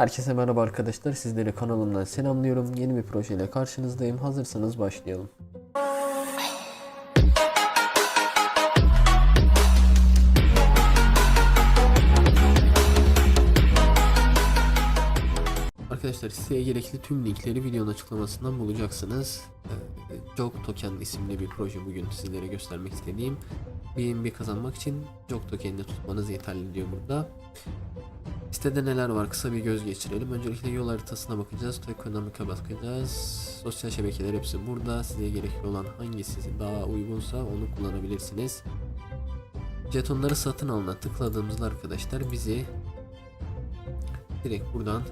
Herkese merhaba arkadaşlar. Sizleri kanalımdan selamlıyorum. Yeni bir projeyle karşınızdayım. Hazırsanız başlayalım. Arkadaşlar siteye gerekli tüm linkleri videonun açıklamasından bulacaksınız. Ee, Jog Token isimli bir proje bugün sizlere göstermek istediğim. BNB kazanmak için Jog Token'ini tutmanız yeterli diyor burada. Sitede neler var kısa bir göz geçirelim. Öncelikle yol haritasına bakacağız. Tokenomics'e bakacağız. Sosyal şebekeler hepsi burada. Size gerekli olan hangisi daha uygunsa onu kullanabilirsiniz. Jetonları satın alına tıkladığımızda arkadaşlar bizi direkt buradan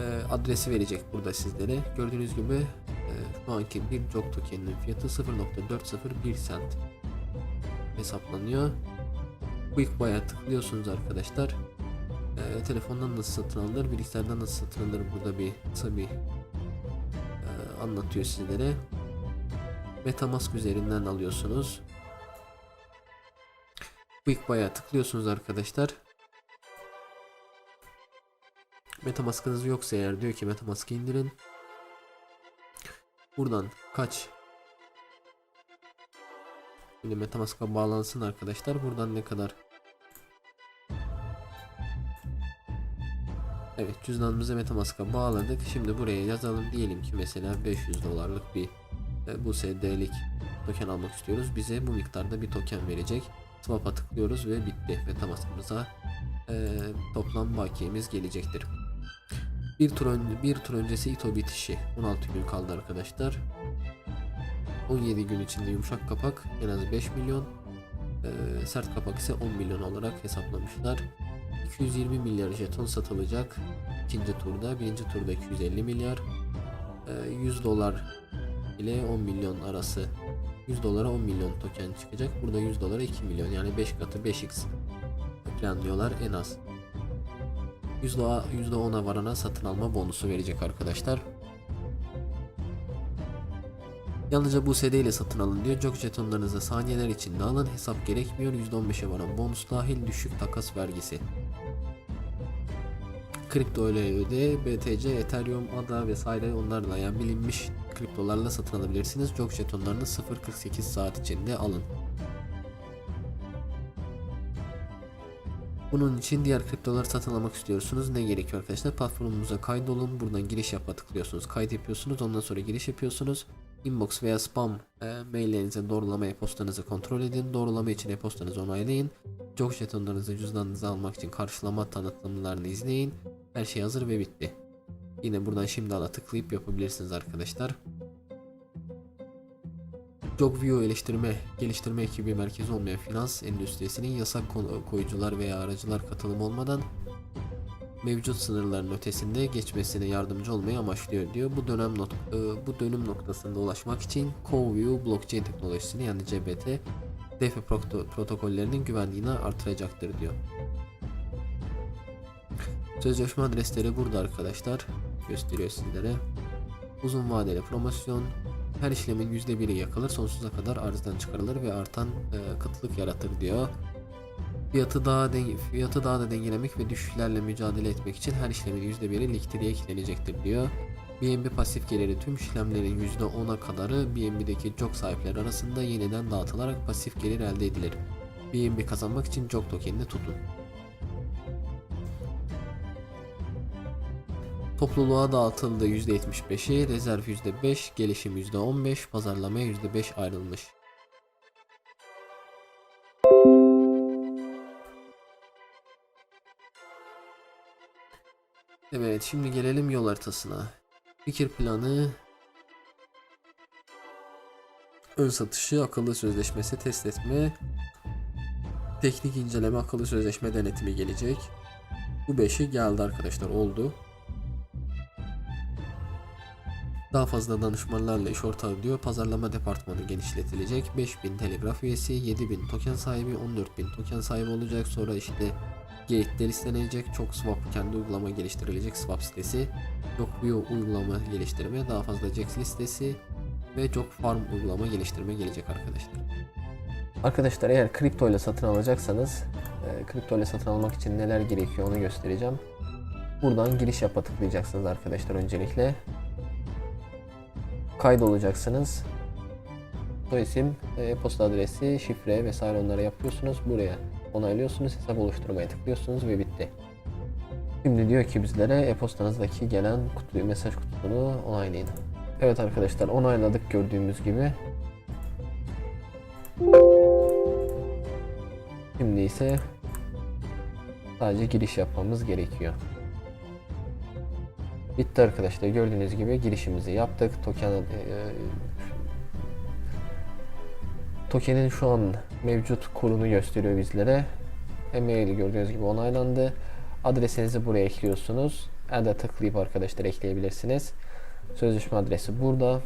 e, adresi verecek burada sizlere. Gördüğünüz gibi e, şu anki bir jog tokeninin fiyatı 0.401 cent hesaplanıyor. Quick Buy'a tıklıyorsunuz arkadaşlar. E, telefondan nasıl satın alınır, bilgisayardan nasıl satın alınır burada bir kısa bir e, anlatıyor sizlere. Metamask üzerinden alıyorsunuz. Quick Buy'a tıklıyorsunuz arkadaşlar. Metamask'ınız yoksa eğer diyor ki Metamask'ı indirin. Buradan kaç Şimdi Metamask'a bağlansın arkadaşlar. Buradan ne kadar Evet cüzdanımızı Metamask'a bağladık. Şimdi buraya yazalım. Diyelim ki mesela 500 dolarlık bir e, bu SD'lik token almak istiyoruz. Bize bu miktarda bir token verecek. Swap'a tıklıyoruz ve bitti. Metamask'ımıza e, toplam bakiyemiz gelecektir. Bir tur, önce, bir tur öncesi Ito bitişi. 16 gün kaldı arkadaşlar. 17 gün içinde yumuşak kapak en az 5 milyon. e, sert kapak ise 10 milyon olarak hesaplamışlar. 220 milyar jeton satılacak ikinci turda. Birinci turda 250 milyar. e, 100 dolar ile 10 milyon arası 100 dolara 10 milyon token çıkacak. Burada 100 dolara 2 milyon yani 5 katı 5x planlıyorlar en az. %10'a %10'a varana satın alma bonusu verecek arkadaşlar. Yalnızca bu ile satın alın diyor. Jog jetonlarınızı saniyeler içinde alın. Hesap gerekmiyor. %15'e varan bonus dahil düşük takas vergisi. Kripto öyle öde, BTC, Ethereum, ADA vesaire onlarla yani bilinmiş kriptolarla satın alabilirsiniz. Jog jetonlarını 0.48 saat içinde alın. Bunun için diğer kriptoları satın almak istiyorsunuz. Ne gerekiyor arkadaşlar? Platformumuza kaydolun. Buradan giriş yapma tıklıyorsunuz. Kayıt yapıyorsunuz. Ondan sonra giriş yapıyorsunuz. Inbox veya spam e, maillerinize doğrulama e-postanızı kontrol edin. Doğrulama için e-postanızı onaylayın. Jog jetonlarınızı cüzdanınıza almak için karşılama tanıtımlarını izleyin. Her şey hazır ve bitti. Yine buradan şimdi ala tıklayıp yapabilirsiniz arkadaşlar. JogView eleştirme, geliştirme ekibi merkezi olmayan finans endüstrisinin yasak koyucular veya aracılar katılım olmadan mevcut sınırların ötesinde geçmesine yardımcı olmayı amaçlıyor diyor. Bu dönem not e, bu dönüm noktasında ulaşmak için CoView blockchain teknolojisini yani CBT DeFi proto- protokollerinin güvenliğini artıracaktır diyor. Sözleşme adresleri burada arkadaşlar. Gösteriyor sizlere. Uzun vadeli promosyon, her işlemin %1'i yakılır, sonsuza kadar arzdan çıkarılır ve artan e, kıtlık yaratır diyor. Fiyatı daha den- fiyatı daha da dengelemek ve düşüşlerle mücadele etmek için her işlemin %1'i likiditeye eklenecektir diyor. BNB pasif geliri tüm işlemlerin %10'a kadarı BNB'deki jog sahipleri arasında yeniden dağıtılarak pasif gelir elde edilir. BNB kazanmak için jog tokenini tutun. Topluluğa dağıtıldı %75'i, rezerv %5, gelişim %15, pazarlamaya %5 ayrılmış. Evet, şimdi gelelim yol haritasına. Fikir planı, ön satışı, akıllı sözleşmesi test etme, teknik inceleme, akıllı sözleşme denetimi gelecek. Bu beşi geldi arkadaşlar, oldu. Daha fazla danışmanlarla iş ortağı diyor. Pazarlama departmanı genişletilecek. 5000 telegraf üyesi, 7000 token sahibi, 14000 token sahibi olacak. Sonra işte Gate'de listelenecek. Çok swap kendi uygulama geliştirilecek swap sitesi. Çok View uygulama geliştirme, daha fazla Jax listesi ve çok farm uygulama geliştirme gelecek arkadaşlar. Arkadaşlar eğer kripto ile satın alacaksanız e, kripto ile satın almak için neler gerekiyor onu göstereceğim. Buradan giriş yapa tıklayacaksınız arkadaşlar öncelikle. Kaydolacaksınız. Soy isim, e-posta adresi, şifre vesaire onları yapıyorsunuz. Buraya onaylıyorsunuz. Hesap oluşturmaya tıklıyorsunuz ve bitti. Şimdi diyor ki bizlere e-postanızdaki gelen kutu, mesaj kutusunu onaylayın. Evet arkadaşlar onayladık gördüğümüz gibi. Şimdi ise sadece giriş yapmamız gerekiyor. Bitti arkadaşlar gördüğünüz gibi girişimizi yaptık. Token e, tokenin şu an mevcut kurunu gösteriyor bizlere. E-maili gördüğünüz gibi onaylandı. Adresinizi buraya ekliyorsunuz. Add'a tıklayıp arkadaşlar ekleyebilirsiniz. Sözleşme adresi burada.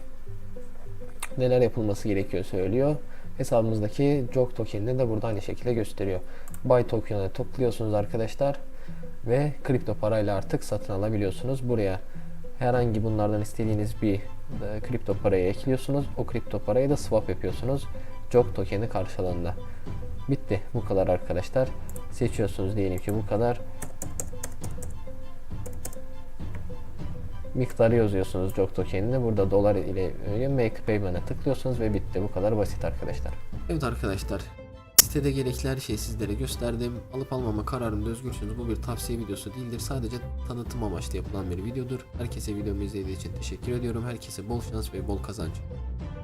Neler yapılması gerekiyor söylüyor. Hesabımızdaki JOG tokenini de burada aynı şekilde gösteriyor. Buy token'e tıklıyorsunuz arkadaşlar ve kripto parayla artık satın alabiliyorsunuz. Buraya herhangi bunlardan istediğiniz bir e, kripto parayı ekliyorsunuz. O kripto parayı da swap yapıyorsunuz. JOG tokeni karşılığında. Bitti. Bu kadar arkadaşlar. Seçiyorsunuz diyelim ki bu kadar. Miktarı yazıyorsunuz JOG tokenini. Burada dolar ile make payment'e tıklıyorsunuz ve bitti. Bu kadar basit arkadaşlar. Evet arkadaşlar. Sitede gerekli her şeyi sizlere gösterdim. Alıp almama kararında özgürsünüz. Bu bir tavsiye videosu değildir. Sadece tanıtım amaçlı yapılan bir videodur. Herkese videomu izlediği için teşekkür ediyorum. Herkese bol şans ve bol kazanç.